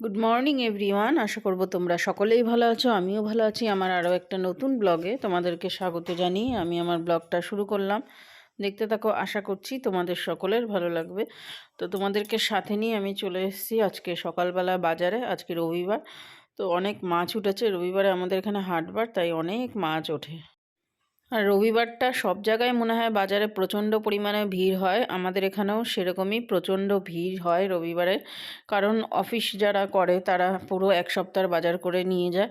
Good morning everyone আশা করব তোমরা সকলেই ভালো আছো, আমিও ভালো আছি। আমার আরও একটা নতুন ব্লগে তোমাদেরকে স্বাগত জানিয়ে আমি আমার ব্লগটা শুরু করলাম। দেখতে থাকো, আশা করছি তোমাদের সকলের ভালো লাগবে। তো তোমাদেরকে সাথে নিয়ে আমি চলে এসেছি আজকে সকালবেলা বাজারে, আজকে রবিবার। তো অনেক মাছ উঠেছে। রবিবারে আমাদের এখানে হাটবার তাই অনেক মাছ ওঠে। আর রবিবারটা সব জায়গায় মনে হয় বাজারে প্রচণ্ড পরিমাণে ভিড় হয়। আমাদের এখানেও সেরকমই প্রচণ্ড ভিড় হয় রবিবারে। কারণ অফিস যারা করে তারা পুরো এক সপ্তাহ বাজার করে নিয়ে যায়।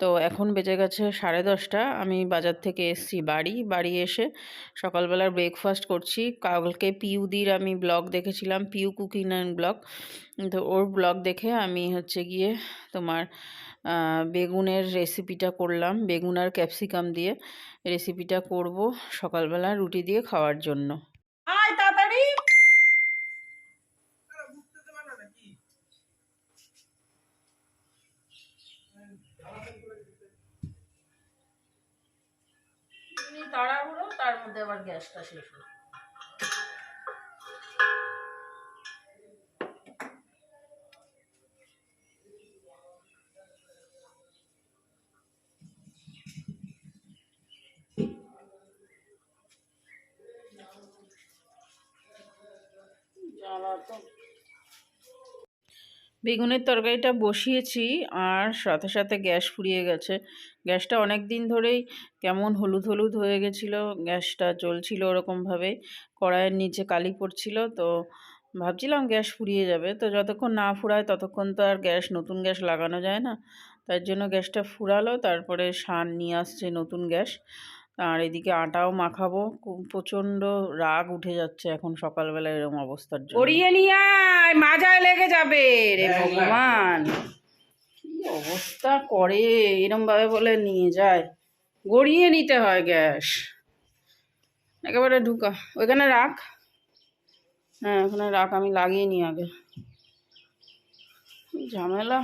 তো এখন বেজে গেছে সাড়ে দশটা। আমি বাজার থেকে এসেছি বাড়ি। বাড়ি এসে সকালবেলার ব্রেকফাস্ট করছি। কালকে পিউদির আমি ব্লগ দেখেছিলাম, পিউ কুকিং অ্যান্ড ব্লগ। তো ওর ব্লগ দেখে আমি হচ্ছে গিয়ে তোমার বেগুনের রেসিপিটা করলাম বেগুন আর ক্যাপসিকাম দিয়ে রেসিপিটা করব সকালবেলা রুটি দিয়ে খাওয়ার জন্য। তাড়াতাড়ি! তাড়াহুড়ো তার মধ্যে আবার গ্যাসটা শেষ হলো। বেগুনের তরকারিটা বসিয়েছি আর সাথে সাথে গ্যাস ফুরিয়ে গেছে। গ্যাসটা অনেক দিন ধরেই কেমন হলুদ হলুদ হয়ে গেছিল, গ্যাসটা জ্বলছিল ওরকমভাবে, কড়াইয়ের নিচে কালি পড়ছিল, তো ভাবছিলাম গ্যাস ফুরিয়ে যাবে। তো যতক্ষণ না ফুরায় ততক্ষণ তো আর গ্যাস, নতুন গ্যাস লাগানো যায় না। তার জন্য গ্যাসটা ফুরালো, তারপরে সান নিয়ে আসছে নতুন গ্যাস। আর এদিকে আটাও মাখাবো। খুব প্রচণ্ড রাগ উঠে যাচ্ছে এখন সকালবেলা এরকম অবস্থার জন্য। গড়িয়ে নিয়ে আয় মাজায় লেগে যাবে রে ভগবান। কি অবস্থা করে? এরম ভাবে বলে নিয়ে যায়। গড়িয়ে নিতে হয় গ্যাস। একেবারে ঢুকা। ওইখানে রাখ। হ্যাঁ ওখানে রাখ। আমি লাগিয়ে নিই আগে। ঝামেলা।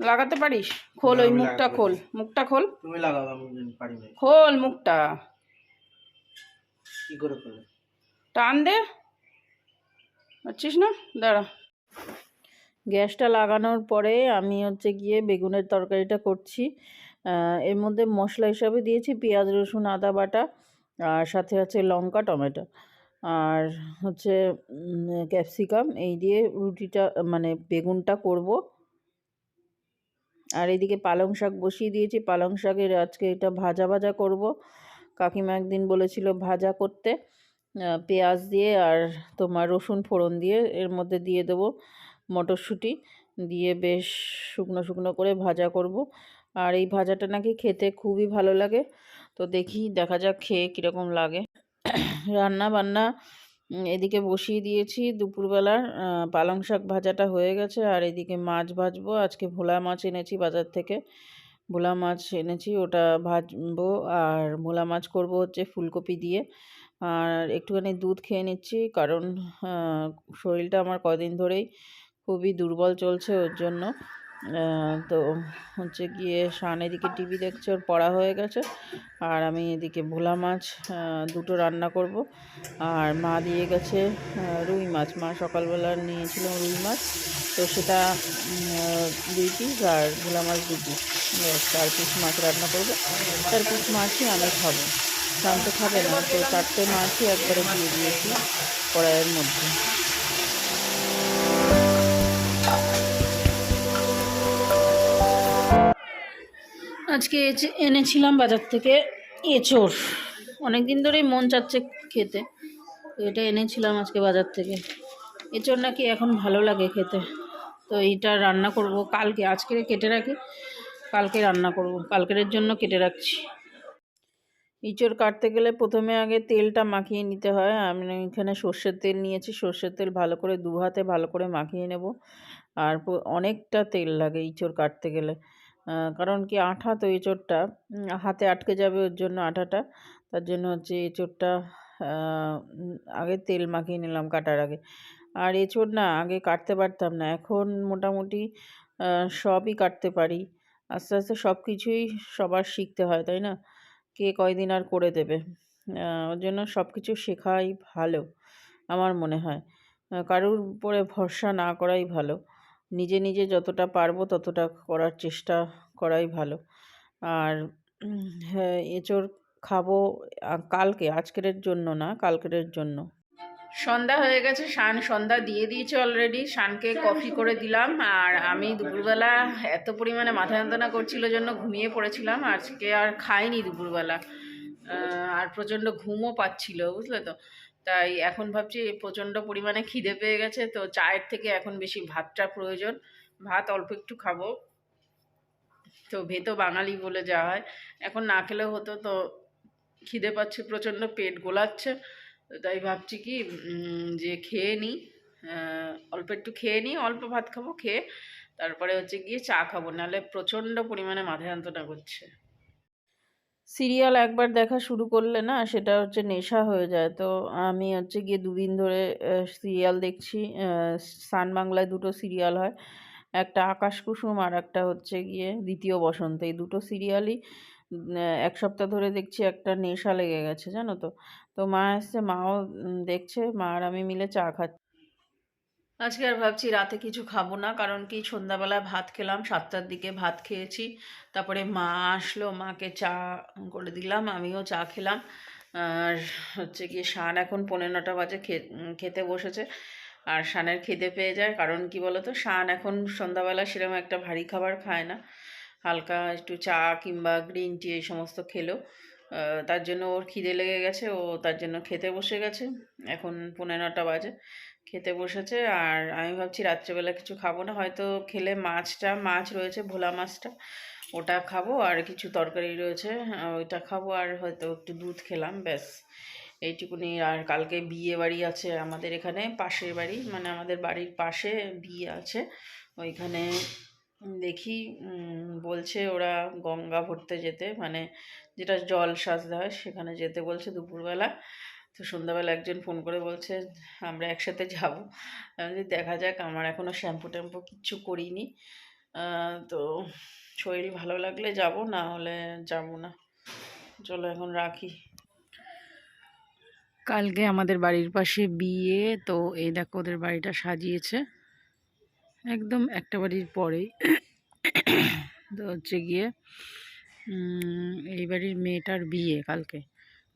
লাগাতে পারিস? খোল ওই মুখটা খোল। মুখটা খোল। তুমি লাগাও আমি পারি না খোল মুখটা। কি করে করবে টান দে। পাচ্ছিস না? দাঁড়া। গ্যাসটা লাগানোর পরে আমি হচ্ছে গিয়ে বেগুনের তরকারিটা করছি। এর মধ্যে মশলা হিসাবে দিয়েছি পেঁয়াজ রসুন আদা বাটা আর সাথে আছে লঙ্কা টমেটো। আর হচ্ছে ক্যাপসিকাম। এই দিয়ে রুটিটা মানে বেগুনটা করব। আর এদিকে পালং শাক বসিয়ে দিয়েছি। পালং শাকের আজকে এটা ভাজা ভাজা করব। কাকিমা একদিন বলেছিল ভাজা করতে। পেঁয়াজ দিয়ে আর তোমার রসুন ফোড়ন দিয়ে এর মধ্যে দিয়ে দেবো মটরশুঁটি। দিয়ে বেশ শুকনো শুকনো করে ভাজা করব। আর এই ভাজাটা নাকি খেতে খুবই ভালো লাগে। তো দেখি দেখা যাক খেয়ে কীরকম লাগে। রান্না বান্না এদিকে বসিয়ে দিয়েছি দুপুরবেলার পালং শাক ভাজাটা হয়ে গেছে, আর এদিকে মাছ ভাজবো। আজকে ভোলা মাছ এনেছি বাজার থেকে। ভোলা মাছ এনেছি, ওটা ভাজবো, আর ভোলা মাছ করব হচ্ছে ফুলকপি দিয়ে। আর একটুখানি দুধ খেয়ে নিচ্ছি, কারণ শরীরটা আমার কদিন ধরেই খুবই দুর্বল চলছে ওর জন্য। তো হচ্ছে গিয়ে শান এদিকে টিভি দেখছে, ওর পড়া হয়ে গেছে। আর আমি এদিকে ভোলা মাছ দুটো রান্না করব। আর মা দিয়ে গেছে রুই মাছ। মা সকালবেলা নিয়েছিল রুই মাছ, তো সেটা দুই পিস আর ভোলা মাছ দু পিস চার পিস মাছ রান্না করব। চার পিস মাছই আমি খাব। শান্ত খাবে না, তো চারটে মাছই একবারে দিয়ে দিয়েছি কড়াইয়ের মধ্যে। আজকে এনেছিলাম বাজার থেকে এঁচোড়। অনেক দিন ধরেই মন চাচ্ছে খেতে। তো এটা এনেছিলাম আজকে বাজার থেকে। এঁচোড় নাকি এখন ভালো লাগে খেতে। তো এইটা রান্না করব কালকে। আজকে কেটে রাখি, কালকে রান্না করব। কালকের জন্য কেটে রাখছি। ইঁচড় কাটতে গেলে প্রথমে আগে তেলটা মাখিয়ে নিতে হয়। আমি এখানে সর্ষের তেল নিয়েছি। সর্ষের তেল ভালো করে দু হাতে ভালো করে মাখিয়ে নেব। আর অনেকটা তেল লাগে ইঁচড় কাটতে গেলে। কারণ কি আঠা তো এঁচড়টা হাতে আটকে যাবে ওর জন্য আঠাটা। তার জন্য হচ্ছে এঁচড়টা আগে তেল মাখিয়ে নিলাম কাটার আগে। আর এঁচড় না আগে কাটতে পারতাম না। এখন মোটামুটি সবই কাটতে পারি। আস্তে আস্তে সব কিছুই সবার শিখতে হয়, তাই না? কে কয়দিন আর করে দেবে? ওর জন্য সব কিছু শেখাই ভালো, আমার মনে হয়। কারোর উপরে ভরসা না করাই ভালো। নিজে নিজে যতটা পারব ততটা করার চেষ্টা করাই ভালো। আর হ্যাঁ এঁচোড় খাব কালকে আজকের জন্য না কালকের জন্য। সন্ধ্যা হয়ে গেছে শান সন্ধ্যা দিয়ে দিয়েছে অলরেডি শানকে কফি করে দিলাম আর আমি দুপুরবেলা এত পরিমাণে মাথা যন্ত্রণা করছিল জন্য ঘুমিয়ে পড়েছিলাম আজকে আর খাইনি দুপুরবেলা। আর প্রচণ্ড ঘুমও পাচ্ছিল বুঝলে তো? তাই এখন ভাবছি প্রচণ্ড পরিমাণে খিদে পেয়ে গেছে, তো চায়ের থেকে এখন বেশি ভাতটা প্রয়োজন। ভাত অল্প একটু খাব। তো ভেতো বাঙালি বলে যাওয়া হয়। এখন না খেলেও হতো, তো খিদে পাচ্ছে, প্রচণ্ড পেট গোলাচ্ছে। তাই ভাবছি কি যে খেয়ে নিই। অল্প একটু খেয়ে নিই, অল্প ভাত খাব, খেয়ে তারপরে হচ্ছে গিয়ে চা খাব। নাহলে প্রচণ্ড পরিমাণে মাথা যন্ত্রণা করছে। সিরিয়াল একবার দেখা শুরু করলে না, সেটা হচ্ছে নেশা হয়ে যায়। তো আমি হচ্ছে গিয়ে দুদিন ধরে সিরিয়াল দেখছি সান বাংলায় দুটো সিরিয়াল হয়। একটা আকাশ কুসুম আর একটা হচ্ছে গিয়ে দ্বিতীয় বসন্ত। এই দুটো সিরিয়ালই এক সপ্তাহ ধরে দেখছি একটা নেশা লেগে গেছে, জানো তো। তো মা এসছে, মাও দেখছে, মা আর আমি মিলে চা খাচ্ছি। আজকে আর ভাবছি রাতে কিছু খাব না, কারণ কি সন্ধ্যাবেলায় ভাত খেলাম, সাতটার দিকে ভাত খেয়েছি। তারপরে মা আসলো, মাকে চা করে দিলাম, আমিও চা খেলাম। আর হচ্ছে গিয়ে শান এখন পনেরো নটা বাজে খেতে বসেছে। আর শানের খিদে পেয়ে যায়, কারণ কি বলতো, শান এখন সন্ধ্যাবেলা সেরকম একটা ভারী খাবার খায় না। হালকা একটু চা কিংবা গ্রিন টি এই সমস্ত খেলো। তার জন্য ওর খিদে লেগে গেছে, ও তার জন্য খেতে বসে গেছে। এখন পনেরো নটা বাজে। খেতে বসেছে। আর আমি ভাবছি রাত্রেবেলা কিছু খাব না, হয়তো খেলে মাছটা, মাছ রয়েছে, ভোলা মাছটা, ওটা খাব আর কিছু তরকারি রয়েছে ওইটা খাব আর হয়তো একটু দুধ খেলাম, ব্যাস। এইটুকুনি। আর কালকে বিয়ে বাড়ি আছে আমাদের এখানে, পাশের বাড়ি মানে আমাদের বাড়ির পাশে বিয়ে আছে। ওইখানে দেখি বলছে ওরা গঙ্গা ভরতে যেতে মানে যেটা জল সাজতে হয় সেখানে যেতে বলছে দুপুরবেলা। তো সন্ধ্যাবেলা একজন ফোন করে বলছে আমরা একসাথে যাব। বলি, দেখা যাক আমার এখনও শ্যাম্পু ট্যাম্পু কিচ্ছু করিনি। তো শরীর ভালো লাগলে যাব না হলে যাব না। চলো এখন রাখি। কালকে আমাদের বাড়ির পাশে বিয়ে তো এই দেখো ওদের বাড়িটা সাজিয়েছে। একদম একটা বাড়ির পরেই। তো হচ্ছে গিয়ে এই বাড়ির মেয়েটার বিয়ে কালকে।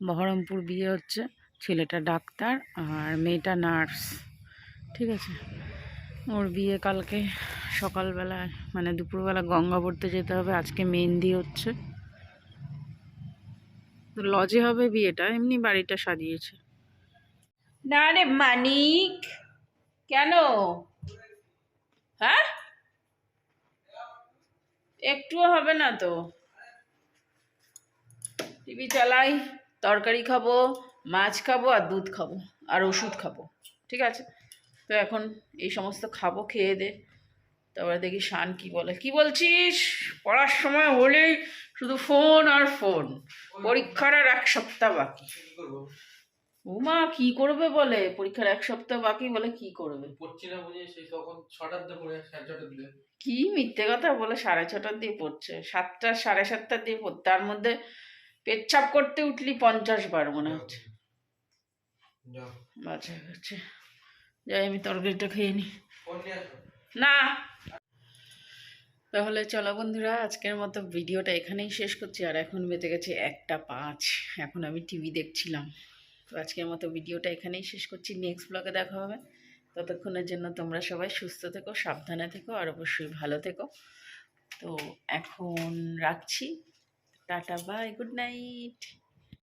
বহরমপুর বিয়ে হচ্ছে। ছেলেটা ডাক্তার আর মেয়েটা নার্স, ঠিক আছে? ওর বিয়ে কালকে সকালবেলায় মানে দুপুরবেলা গঙ্গা পড়তে যেতে হবে, আজকে মেহেন্দি হচ্ছে। লজে হবে বিয়েটা, এমনি বাড়িটা সাজিয়েছে। না রে মানিক, কেন? হ্যাঁ? একটুও হবে না তো। টিভি চালাই, তরকারি খাব মাছ খাব আর দুধ খাব আর ওষুধ খাব ঠিক আছে? তো এখন এই সমস্ত খাব খেয়ে দে। তারপরে দেখি শান কি বলে। কি বলছিস? পড়ার সময় হলেই শুধু ফোন আর ফোন। পরীক্ষার আর এক সপ্তাহ বাকি। উমা কি করবে বলে? পরীক্ষার এক সপ্তাহ বাকি বলে কি করবে? পড়ছি না বুঝে সেই তখন ছটার দিয়ে পড়ে সাড়ে ছটার দিয়ে কি মিথ্যে কথা বলে সাড়ে ছটার দিয়ে পড়ছে। সাতটা সাড়ে সাতটার দিয়ে পড়তে তার মধ্যে পেচ্ছাপ করতে উঠলি পঞ্চাশ বার মনে হচ্ছে। হচ্ছে। যাই আমি তরকারিটা খেয়ে নিই না। তাহলে চলো বন্ধুরা আজকের মতো ভিডিওটা এখানেই শেষ করছি। আর এখন বেঁচে গেছে একটা পাঁচ। এখন আমি টিভি দেখছিলাম। তো আজকের মতো ভিডিওটা এখানেই শেষ করছি। নেক্সট ব্লগে দেখা হবে। ততক্ষণের জন্য তোমরা সবাই সুস্থ থেকো সাবধানে থেকো আর অবশ্যই ভালো থেকো। তো এখন রাখছি। Tata bye good night